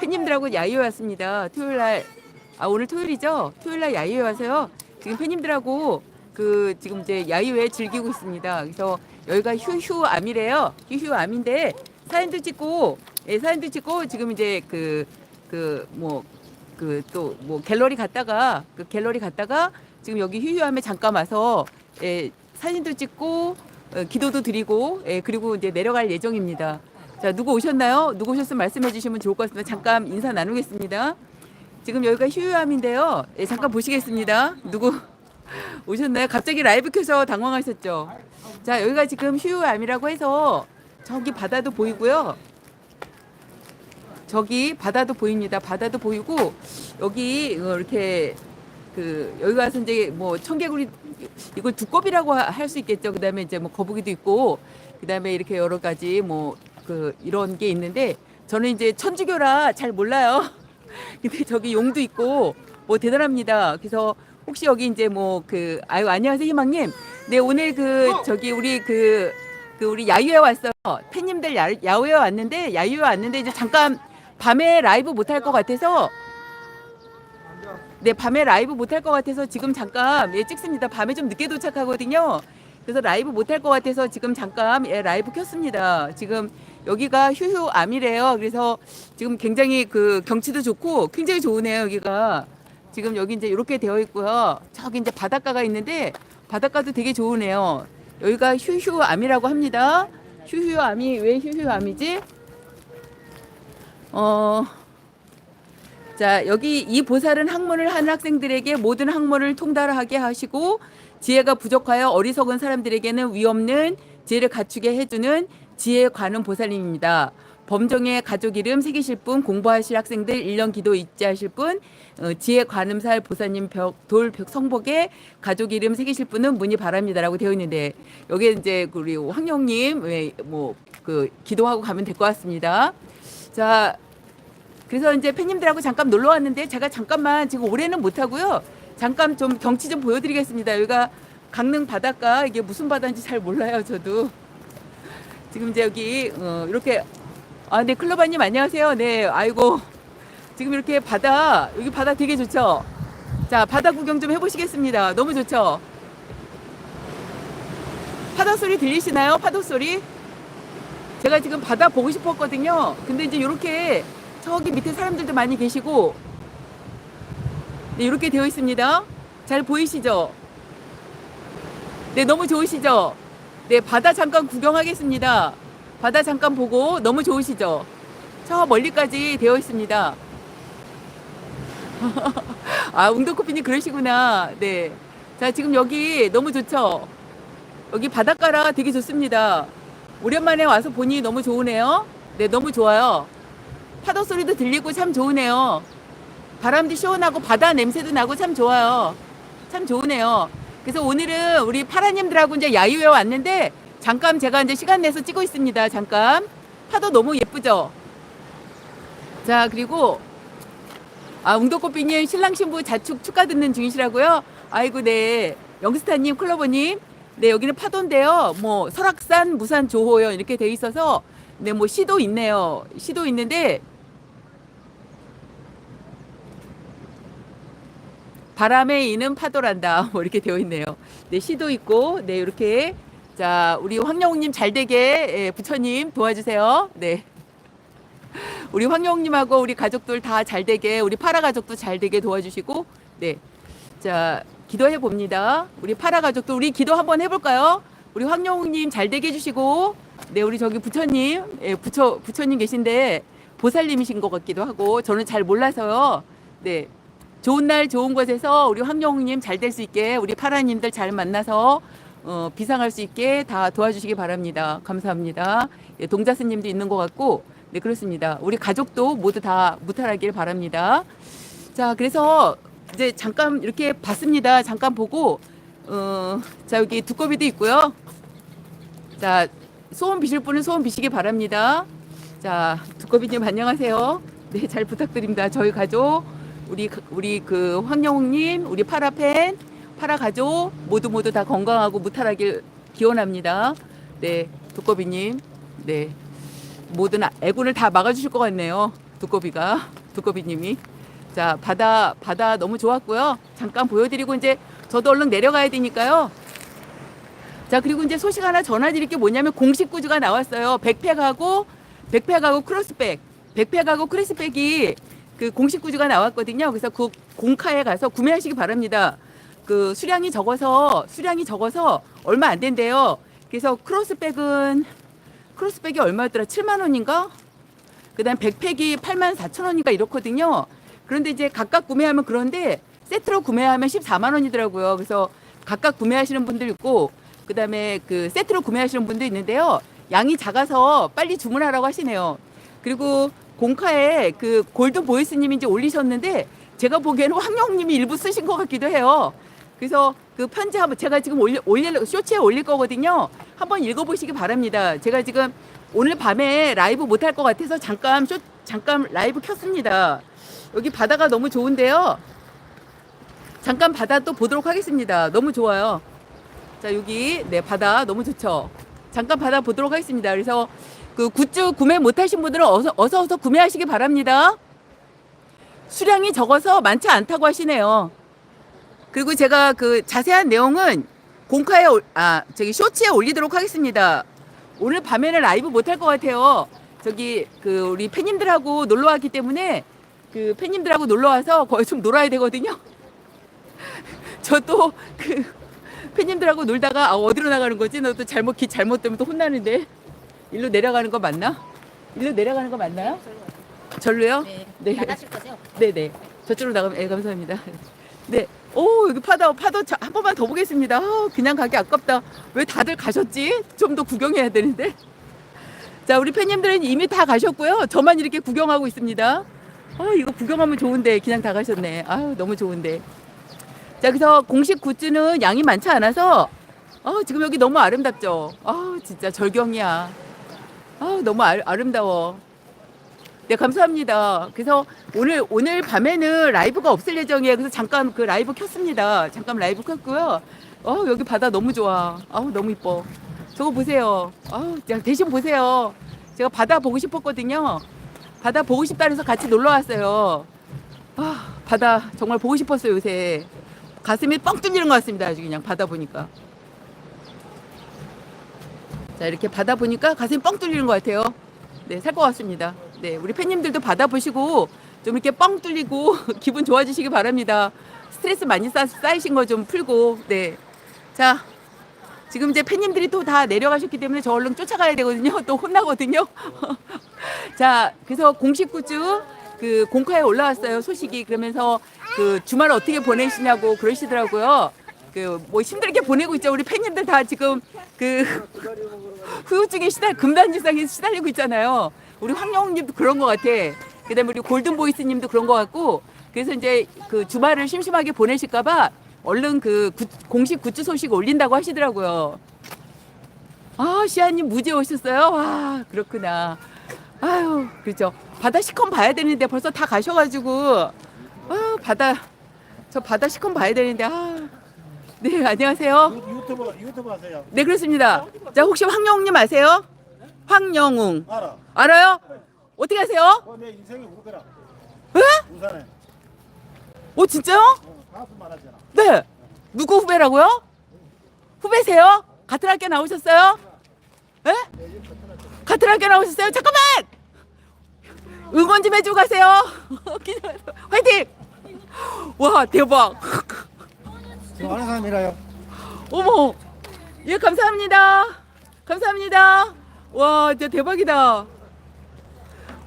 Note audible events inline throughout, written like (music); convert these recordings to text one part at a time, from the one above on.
팬님들하고 야유회 왔습니다. 토요일 날, 아, 오늘 토요일이죠? 토요일 날 야유회 와서요. 지금 팬님들하고 그 지금 이제 야유회 즐기고 있습니다. 그래서 여기가 휴휴암이래요. 휴휴암인데 사진도 찍고, 예, 사진도 찍고 지금 이제 그, 그, 뭐, 그 또 뭐 갤러리 갔다가 그 갤러리 갔다가 지금 여기 휴휴암에 잠깐 와서 예, 사진도 찍고 어, 기도도 드리고 예, 그리고 이제 내려갈 예정입니다. 자 누구 오셨나요? 누구 오셨으면 말씀해 주시면 좋을 것 같습니다. 잠깐 인사 나누겠습니다. 지금 여기가 휴휴암인데요. 예, 잠깐 보시겠습니다. 누구 (laughs) 오셨나요? 갑자기 라이브 켜서 당황하셨죠? 자 여기가 지금 휴휴암이라고 해서 저기 바다도 보이고요. 저기 바다도 보입니다. 바다도 보이고 여기 어, 이렇게 그 여기 가서 이제 뭐 청개구리 이걸 두꺼비라고 할 수 있겠죠. 그다음에 이제 뭐 거북이도 있고 그다음에 이렇게 여러 가지 뭐 그 이런 게 있는데 저는 이제 천주교라 잘 몰라요. (laughs) 근데 저기 용도 있고 뭐 대단합니다. 그래서 혹시 여기 이제 뭐 그 아유 안녕하세요 희망님. 네 오늘 그 저기 우리 그 그 우리 야유회 왔어요. 팬님들 야, 야유회 왔는데 야유회 왔는데 이제 잠깐 밤에 라이브 못 할 것 같아서 네 밤에 라이브 못 할 것 같아서 지금 잠깐 예 찍습니다. 밤에 좀 늦게 도착하거든요. 그래서 라이브 못 할 것 같아서 지금 잠깐 예 라이브 켰습니다. 지금 여기가 휴휴 암이래요. 그래서 지금 굉장히 그 경치도 좋고 굉장히 좋으네요. 여기가 지금 여기 이제 이렇게 되어 있고요. 저기 이제 바닷가가 있는데 바닷가도 되게 좋으네요. 여기가 휴휴 암이라고 합니다. 휴휴 암이 왜 휴휴 암이지? 어. 자, 여기 이 보살은 학문을 하는 학생들에게 모든 학문을 통달하게 하시고 지혜가 부족하여 어리석은 사람들에게는 위없는 지혜를 갖추게 해주는 지혜에 관한 보살님입니다. 범정의 가족 이름 새기실 분, 공부하실 학생들 1년 기도 잊지 하실 분, 어, 지혜 관음살 보사님 벽, 돌 벽 성복에 가족 이름 새기실 분은 문의 바랍니다라고 되어 있는데 여기에 이제 우리 황영님 뭐그 기도하고 가면 될 것 같습니다. 자, 그래서 이제 팬님들하고 잠깐 놀러 왔는데 제가 잠깐만 지금 올해는 못 하고요. 잠깐 좀 경치 좀 보여드리겠습니다. 여기가 강릉 바닷가 이게 무슨 바다인지 잘 몰라요. 저도 지금 여기 어, 이렇게 아, 네 클로바님 안녕하세요. 네, 아이고 지금 이렇게 바다 여기 바다 되게 좋죠. 자, 바다 구경 좀 해보시겠습니다. 너무 좋죠. 파도 소리 들리시나요? 파도 소리? 제가 지금 바다 보고 싶었거든요. 근데 이제 이렇게 저기 밑에 사람들도 많이 계시고 네, 이렇게 되어 있습니다. 잘 보이시죠? 네, 너무 좋으시죠? 네, 바다 잠깐 구경하겠습니다. 바다 잠깐 보고 너무 좋으시죠? 저 멀리까지 되어 있습니다. (laughs) 아, 웅도코피님 그러시구나. 네. 자, 지금 여기 너무 좋죠? 여기 바닷가라 되게 좋습니다. 오랜만에 와서 보니 너무 좋으네요. 네, 너무 좋아요. 파도 소리도 들리고 참 좋으네요. 바람도 시원하고 바다 냄새도 나고 참 좋아요. 참 좋으네요. 그래서 오늘은 우리 파라님들하고 이제 야유회 왔는데 잠깐 제가 이제 시간 내서 찍고 있습니다. 잠깐. 파도 너무 예쁘죠? 자, 그리고 아, 웅도꽃비님 신랑 신부 자축 축가 듣는 중이시라고요? 아이고, 네. 영스타님, 클로버님. 네, 여기는 파도인데요. 뭐, 설악산, 무산, 조호요. 이렇게 돼 있어서, 네, 뭐, 시도 있네요. 시도 있는데, 바람에 이는 파도란다. (laughs) 뭐, 이렇게 되어 있네요. 네, 시도 있고, 네, 이렇게. 자, 우리 황영웅님 잘 되게, 예, 부처님 도와주세요. 네. 우리 황영웅님하고 우리 가족들 다 잘 되게, 우리 파라 가족도 잘 되게 도와주시고, 네. 자, 기도해 봅니다. 우리 파라 가족도 우리 기도 한번 해볼까요? 우리 황영웅님 잘 되게 해주시고, 네, 우리 저기 부처님, 예, 부처, 부처님 계신데, 보살님이신 것 같기도 하고, 저는 잘 몰라서요. 네. 좋은 날 좋은 곳에서 우리 황영웅님 잘 될 수 있게, 우리 파라님들 잘 만나서, 어, 비상할 수 있게 다 도와주시기 바랍니다. 감사합니다. 예, 동자스님도 있는 것 같고, 네, 그렇습니다. 우리 가족도 모두 다 무탈하길 바랍니다. 자, 그래서 이제 잠깐 이렇게 봤습니다. 잠깐 보고, 어, 자, 여기 두꺼비도 있고요. 자, 소원 비실 분은 소원 비시기 바랍니다. 자, 두꺼비님 안녕하세요. 네, 잘 부탁드립니다. 저희 가족, 우리, 우리 그 황영웅님, 우리 파라팬, 파라 가족 모두 모두 다 건강하고 무탈하길 기원합니다. 네, 두꺼비님, 네. 모든 애군을 다 막아주실 것 같네요. 두꺼비가 두꺼비님이 자 바다 바다 너무 좋았고요. 잠깐 보여드리고 이제 저도 얼른 내려가야 되니까요. 자 그리고 이제 소식 하나 전해드릴 게 뭐냐면 공식 구주가 나왔어요. 백팩하고 백팩하고 크로스백, 백팩하고 크로스백이 그 공식 구주가 나왔거든요. 그래서 그 공카에 가서 구매하시기 바랍니다. 그 수량이 적어서 수량이 적어서 얼마 안 된대요. 그래서 크로스백은 크로스백이 얼마였더라? 7만 원인가? 그다음 백팩이 8만 4천 원인가 이렇거든요. 그런데 이제 각각 구매하면 그런데 세트로 구매하면 14만 원이더라고요. 그래서 각각 구매하시는 분들 있고 그다음에 그 세트로 구매하시는 분도 있는데요. 양이 작아서 빨리 주문하라고 하시네요. 그리고 공카에 그 골든 보이스님이 이제 올리셨는데 제가 보기에는 황영님이 일부 쓰신 것 같기도 해요. 그래서 그 편지 한번 제가 지금 올리, 올릴 쇼츠에 올릴 거거든요. 한번 읽어보시기 바랍니다. 제가 지금 오늘 밤에 라이브 못 할 것 같아서 잠깐 쇼 잠깐 라이브 켰습니다. 여기 바다가 너무 좋은데요. 잠깐 바다 또 보도록 하겠습니다. 너무 좋아요. 자 여기 네 바다 너무 좋죠. 잠깐 바다 보도록 하겠습니다. 그래서 그 굿즈 구매 못하신 분들은 어서 어서 어서 구매하시기 바랍니다. 수량이 적어서 많지 않다고 하시네요. 그리고 제가 그 자세한 내용은 공카에 올- 아 저기 쇼츠에 올리도록 하겠습니다. 오늘 밤에는 라이브 못 할 것 같아요. 저기 그 우리 팬님들하고 놀러 왔기 때문에 그 팬님들하고 놀러 와서 거의 좀 놀아야 되거든요. (laughs) 저 또 그 팬님들하고 놀다가 아, 어디로 나가는 거지? 너 또 잘못 길 잘못 되면 또 혼나는데 일로 내려가는 거 맞나? 일로 내려가는 거 맞나요? 절로요? 네. 네. 나가실 거죠? 네네. 저쪽으로 나가면, 예, 감사합니다. (laughs) 네. 오, 여기 파도, 파도 자- 한 번만 더 보겠습니다. 아, 그냥 가기 아깝다. 왜 다들 가셨지? 좀 더 구경해야 되는데. 자, 우리 팬님들은 이미 다 가셨고요. 저만 이렇게 구경하고 있습니다. 아, 이거 구경하면 좋은데, 그냥 다 가셨네. 아유, 너무 좋은데. 자, 그래서 공식 굿즈는 양이 많지 않아서, 아, 지금 여기 너무 아름답죠? 아, 진짜 절경이야. 아, 너무 아, 아름다워. 네, 감사합니다. 그래서 오늘 오늘 밤에는 라이브가 없을 예정이에요. 그래서 잠깐 그 라이브 켰습니다. 잠깐 라이브 켰고요. 어, 여기 바다 너무 좋아. 아우, 너무 이뻐. 저거 보세요. 아우, 대신 보세요. 제가 바다 보고 싶었거든요. 바다 보고 싶다 해서 같이 놀러 왔어요. 아, 바다 정말 보고 싶었어요, 요새. 가슴이 뻥 뚫리는 것 같습니다. 아주 그냥 바다 보니까. 자, 이렇게 바다 보니까 가슴이 뻥 뚫리는 것 같아요. 네, 살 것 같습니다. 네, 우리 팬님들도 받아보시고 좀 이렇게 뻥 뚫리고 (laughs) 기분 좋아지시기 바랍니다. 스트레스 많이 쌓, 쌓이신 거 좀 풀고, 네. 자, 지금 이제 팬님들이 또 다 내려가셨기 때문에 저 얼른 쫓아가야 되거든요. (laughs) 또 혼나거든요. (laughs) 자, 그래서 공식 굿즈 그 공카에 올라왔어요. 소식이. 그러면서 그 주말 어떻게 보내시냐고 그러시더라고요. 그 뭐 힘들게 보내고 있죠. 우리 팬님들 다 지금 그 (laughs) 후유증에 시달 금단지상에 시달리고 있잖아요. 우리 황영웅님도 그런 것 같아. 그다음에 우리 골든보이스님도 그런 것 같고. 그래서 이제 그 주말을 심심하게 보내실까봐 얼른 그 굿- 공식 굿즈 소식 올린다고 하시더라고요. 아 시아님 무지에 오셨어요? 와 그렇구나. 아유 그렇죠. 바다 시컨 봐야 되는데 벌써 다 가셔가지고 아 바다 저 바다 시컨 봐야 되는데 아. 네 안녕하세요. 유- 유튜브 유튜브 하세요. 네 그렇습니다. 자 혹시 황영웅님 아세요? 황영웅 알아. 알아요? 어떻게 아세요? 어, 내 인생의 후배라. 에? 부산에 오 진짜요? 어, 가수 말하잖아. 네. 누구 후배라고요? 후배세요? 같은 학교 나오셨어요? 에? 같은 학교 나오셨어요? 잠깐만! 응원 좀 해주고 가세요. (laughs) 화이팅! 와 대박. 저 아는 사람이라요. 어머. 예 감사합니다. 감사합니다. 와 진짜 대박이다.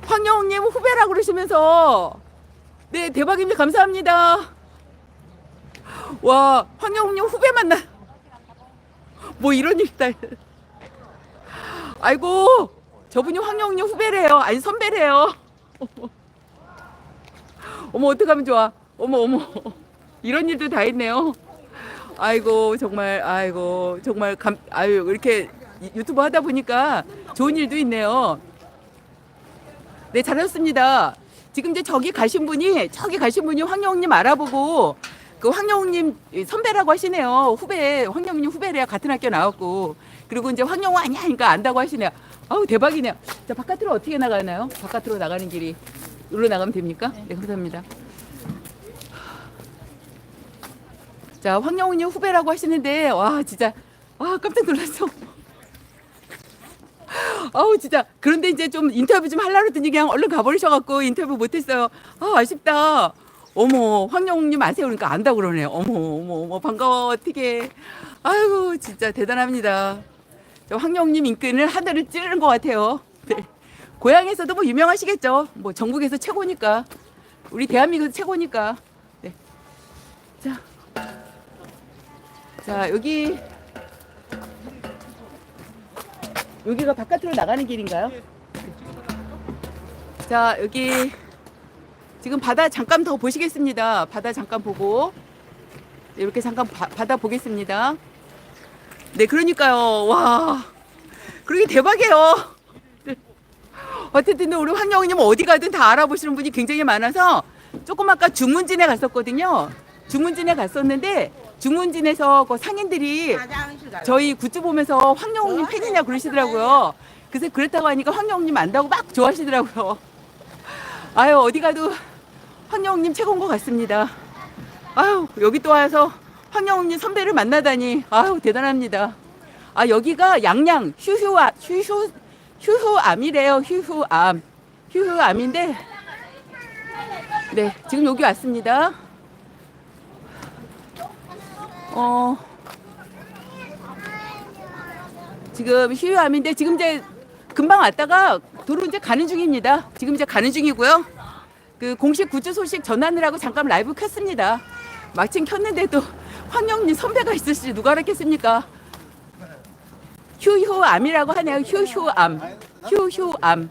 황영웅님 후배라고 그러시면서 네 대박입니다. 감사합니다. 와 황영웅님 후배 만나. 뭐 이런 일이다. 아이고 저분이 황영웅님 후배래요. 아니 선배래요. 어머 어떡하면 좋아. 어머 어머 이런 일도 다 있네요. 아이고 정말 아이고 정말 감 아유 이렇게 유튜브 하다 보니까 좋은 일도 있네요. 네 잘하셨습니다. 지금 이제 저기 가신 분이 저기 가신 분이 황영웅님 알아보고 그 황영웅님 선배라고 하시네요. 후배 황영웅님 후배래요. 같은 학교 나왔고 그리고 이제 황영웅 아니야 그러니까 안다고 하시네요. 아우 대박이네요. 자 바깥으로 어떻게 나가나요? 바깥으로 나가는 길이 여기로 나가면 됩니까? 네, 감사합니다. 자, 황영훈님 후배라고 하시는데, 와, 진짜, 와, 깜짝 놀랐어. (laughs) 아우, 진짜. 그런데 이제 좀 인터뷰 좀 하려고 했더니 그냥 얼른 가버리셔갖고 인터뷰 못했어요. 아, 아쉽다. 어머, 황영훈님 아세요? 그러니까 안다고 그러네요. 어머, 어머, 어머, 반가워, 어떻게. 아이고, 진짜 대단합니다. 저 황영훈님 인기는 하늘을 찌르는 것 같아요. 네. 고향에서도 뭐 유명하시겠죠. 뭐 전국에서 최고니까. 우리 대한민국에서 최고니까. 네. 자. 자, 여기 여기가 바깥으로 나가는 길인가요? 자, 여기 지금 바다 잠깐 더 보시겠습니다. 바다 잠깐 보고 이렇게 잠깐 바, 바다 보겠습니다. 네, 그러니까요. 와, 그러게 대박이에요. 네. 어쨌든 우리 황영우님 어디 가든 다 알아보시는 분이 굉장히 많아서 조금 아까 중문진에 갔었거든요. 중문진에 갔었는데 중문진에서 그 상인들이 저희 굿즈 보면서 황영웅님 팬이냐 그러시더라고요. 그래서 그렇다고 하니까 황영웅님 안다고 막 좋아하시더라고요. 아유 어디 가도 황영웅님 최고인 것 같습니다. 아유 여기 또 와서 황영웅님 선배를 만나다니 아유 대단합니다. 아 여기가 양양 휴휴아 휴휴 휴휴암이래요 휴휴암 휴휴암인데 네 지금 여기 왔습니다. 어 지금 휴유암인데 지금 이제 금방 왔다가 도로 이제 가는 중입니다. 지금 이제 가는 중이고요. 그 공식 굿즈 소식 전하느라고 잠깐 라이브 켰습니다. 마침 켰는데도 황영님 선배가 있을지 누가 알았겠습니까? 휴휴암이라고 하네요. 휴휴암. 휴휴암.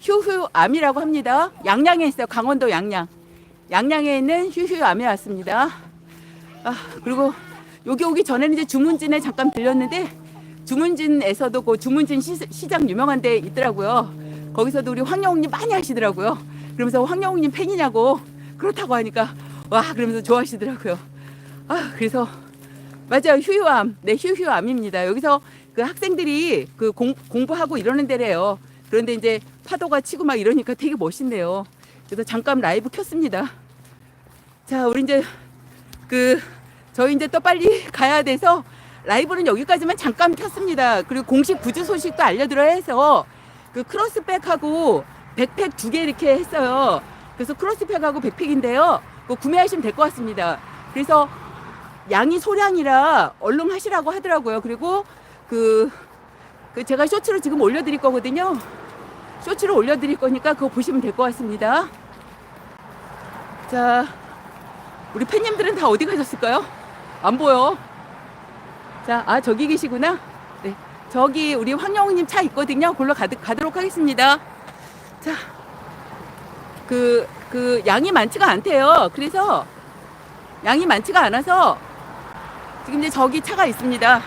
휴휴암이라고 합니다. 양양에 있어요. 강원도 양양. 양양에 있는 휴휴암에 왔습니다. 아, 그리고 여기 오기 전에는 이제 주문진에 잠깐 들렸는데 주문진에서도 그 주문진 시, 장 유명한 데 있더라고요. 거기서도 우리 황영웅님 많이 하시더라고요. 그러면서 황영웅님 팬이냐고 그렇다고 하니까 와 그러면서 좋아하시더라고요. 아 그래서 맞아요 휴유암 네 휴휴암입니다. 여기서 그 학생들이 그 공, 공부하고 이러는 데래요. 그런데 이제 파도가 치고 막 이러니까 되게 멋있네요. 그래서 잠깐 라이브 켰습니다. 자 우리 이제 그 저희 이제 또 빨리 가야 돼서 라이브는 여기까지만 잠깐 켰습니다. 그리고 공식 구주 소식도 알려드려야 해서 그 크로스백하고 백팩 두 개 이렇게 했어요. 그래서 크로스백하고 백팩인데요. 그거 구매하시면 될 것 같습니다. 그래서 양이 소량이라 얼른 하시라고 하더라고요. 그리고 그, 그 제가 쇼츠를 지금 올려드릴 거거든요. 쇼츠를 올려드릴 거니까 그거 보시면 될 것 같습니다. 자, 우리 팬님들은 다 어디 가셨을까요? 안 보여. 자, 아, 저기 계시구나. 네. 저기 우리 황영우님 차 있거든요. 골로 가, 가도록 하겠습니다. 자, 그, 그, 양이 많지가 않대요. 그래서 양이 많지가 않아서 지금 이제 저기 차가 있습니다.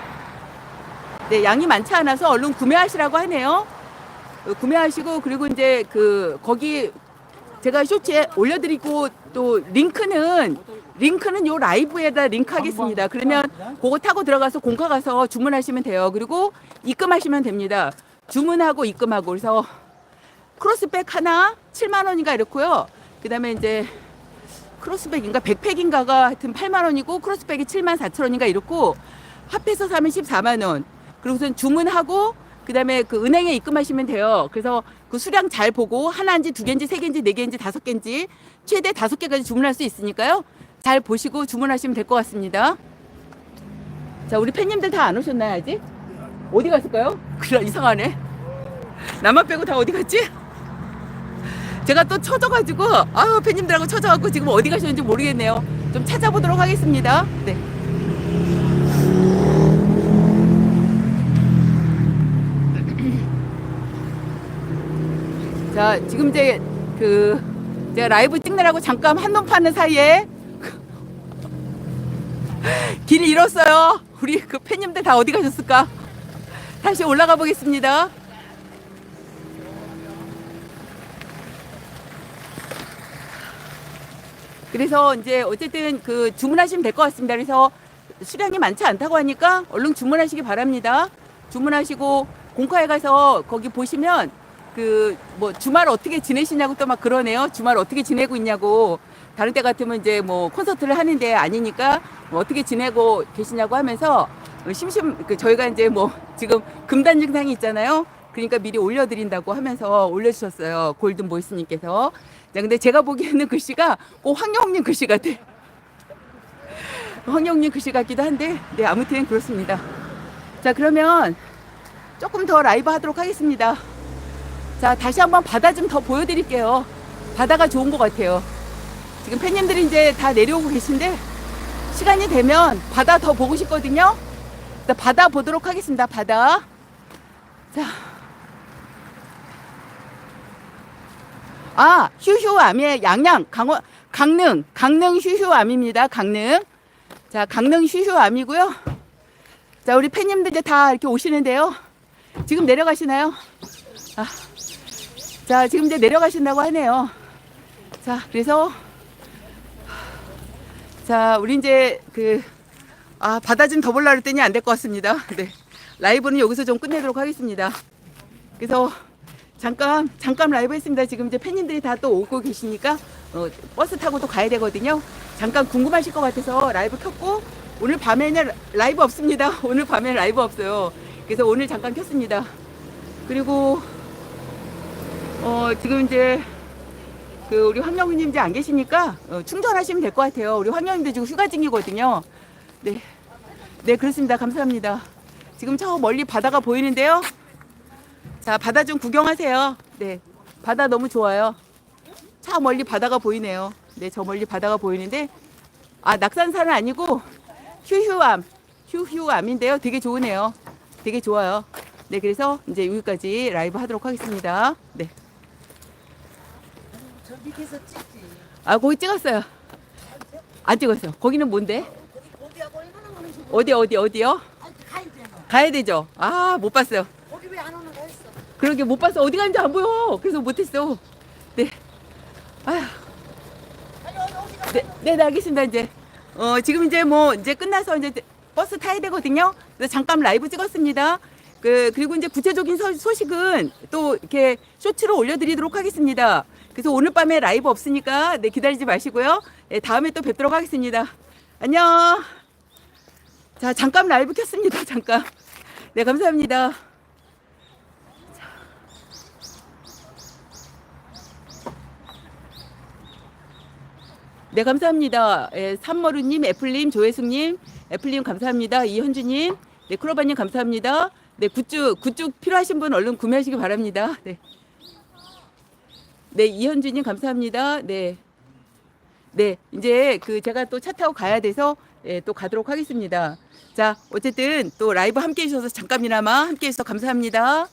네, 양이 많지 않아서 얼른 구매하시라고 하네요. 어, 구매하시고, 그리고 이제 그, 거기 제가 쇼츠에 올려드리고 또 링크는 링크는 요 라이브에다 링크 하겠습니다. 그러면 그거 타고 들어가서 공카 가서 주문하시면 돼요. 그리고 입금하시면 됩니다. 주문하고 입금하고 그래서 크로스백 하나 7만 원인가 이렇고요. 그다음에 이제 크로스백인가 백팩인가가 하여튼 8만 원이고 크로스백이 7만 4천 원인가 이렇고 합해서 사면 14만 원. 그리고선 주문하고 그다음에 그 은행에 입금하시면 돼요. 그래서 그 수량 잘 보고 하나인지 두 개인지 세 개인지 네 개인지 다섯 개인지 최대 다섯 개까지 주문할 수 있으니까요. 잘 보시고 주문하시면 될 것 같습니다. 자, 우리 팬님들 다 안 오셨나요, 아직? 어디 갔을까요? 그래, 이상하네. 나만 빼고 다 어디 갔지? 제가 또 쳐져가지고, 아유, 팬님들하고 쳐져갖고 지금 어디 가셨는지 모르겠네요. 좀 찾아보도록 하겠습니다. 네. 자, 지금 이제 그, 제가 라이브 찍느라고 잠깐 한눈 파는 사이에 길을 잃었어요. 우리 그 팬님들 다 어디 가셨을까? 다시 올라가 보겠습니다. 그래서 이제 어쨌든 그 주문하시면 될 것 같습니다. 그래서 수량이 많지 않다고 하니까 얼른 주문하시기 바랍니다. 주문하시고 공카에 가서 거기 보시면 그 뭐 주말 어떻게 지내시냐고 또 막 그러네요. 주말 어떻게 지내고 있냐고. 다른 때 같으면 이제 뭐 콘서트를 하는데 아니니까 뭐 어떻게 지내고 계시냐고 하면서 어, 심심 그 저희가 이제 뭐 지금 금단 증상이 있잖아요. 그러니까 미리 올려드린다고 하면서 올려주셨어요. 골든 보이스님께서. 자, 근데 제가 보기에는 글씨가 꼭 황영님 글씨 같아. (laughs) 황영님 글씨 같기도 한데, 네, 아무튼 그렇습니다. 자, 그러면 조금 더 라이브 하도록 하겠습니다. 자, 다시 한번 바다 좀 더 보여드릴게요. 바다가 좋은 것 같아요. 지금 팬님들이 이제 다 내려오고 계신데, 시간이 되면 바다 더 보고 싶거든요. 자, 바다 보도록 하겠습니다. 바다. 자. 아, 휴휴암의 양양, 강원, 강릉, 강릉 휴휴암입니다. 강릉. 자, 강릉 휴휴암이고요. 자, 우리 팬님들 이제 다 이렇게 오시는데요. 지금 내려가시나요? 아, 자, 지금 이제 내려가신다고 하네요. 자, 그래서 자, 우리 이제 그 아, 바다 좀 더 볼라 그랬더니 안 될 것 같습니다. (laughs) 네. 라이브는 여기서 좀 끝내도록 하겠습니다. 그래서 잠깐 잠깐 라이브 했습니다. 지금 이제 팬님들이 다 또 오고 계시니까 어, 버스 타고 또 가야 되거든요. 잠깐 궁금하실 것 같아서 라이브 켰고 오늘 밤에는 라이브 없습니다. (laughs) 오늘 밤에 라이브 없어요. 그래서 오늘 잠깐 켰습니다. 그리고 어, 지금 이제 그 우리 황영우님 이제 안 계시니까 어, 충전하시면 될 것 같아요. 우리 황영우님도 지금 휴가 중이거든요. 네, 네 그렇습니다. 감사합니다. 지금 저 멀리 바다가 보이는데요. 자 바다 좀 구경하세요. 네, 바다 너무 좋아요. 저 멀리 바다가 보이네요. 네, 저 멀리 바다가 보이는데 아 낙산산은 아니고 휴휴암, 휴휴암인데요. 되게 좋으네요. 되게 좋아요. 네, 그래서 이제 여기까지 라이브 하도록 하겠습니다. 네. 저 밑에서 찍지. 아 거기 찍었어요. 안 찍었어. 거기는 뭔데? 거기하고 얼마나 오는 지 어디 어디 어디요? 아니 가야 되죠. 아 못 봤어요. 거기 왜 안 오는 거 했어? 그러게 못 봤어. 어디 가는지 안 보여. 그래서 못했어. 네. 아휴. 아니 어디 어디 가? 네, 네, 네, 알겠습니다. 이제 어 지금 이제 뭐 이제 끝나서 이제 버스 타야 되거든요. 그래서 잠깐 라이브 찍었습니다. 그 그리고 이제 구체적인 소, 소식은 또 이렇게 쇼츠로 올려드리도록 하겠습니다. 그래서 오늘 밤에 라이브 없으니까 네 기다리지 마시고요. 네, 다음에 또 뵙도록 하겠습니다. 안녕. 자 잠깐 라이브 켰습니다. 잠깐. 네 감사합니다. 네, 감사합니다. 예, 삼머루님, 애플님, 조혜숙님, 애플님 감사합니다. 이현주님, 네, 크로바님 감사합니다. 네, 굿즈, 굿즈 필요하신 분 얼른 구매하시기 바랍니다. 네. 네, 이현주님 감사합니다. 네. 네, 이제 그 제가 또 차 타고 가야 돼서 예, 또 가도록 하겠습니다. 자, 어쨌든 또 라이브 함께 해주셔서 잠깐이나마 함께 해주셔서 감사합니다.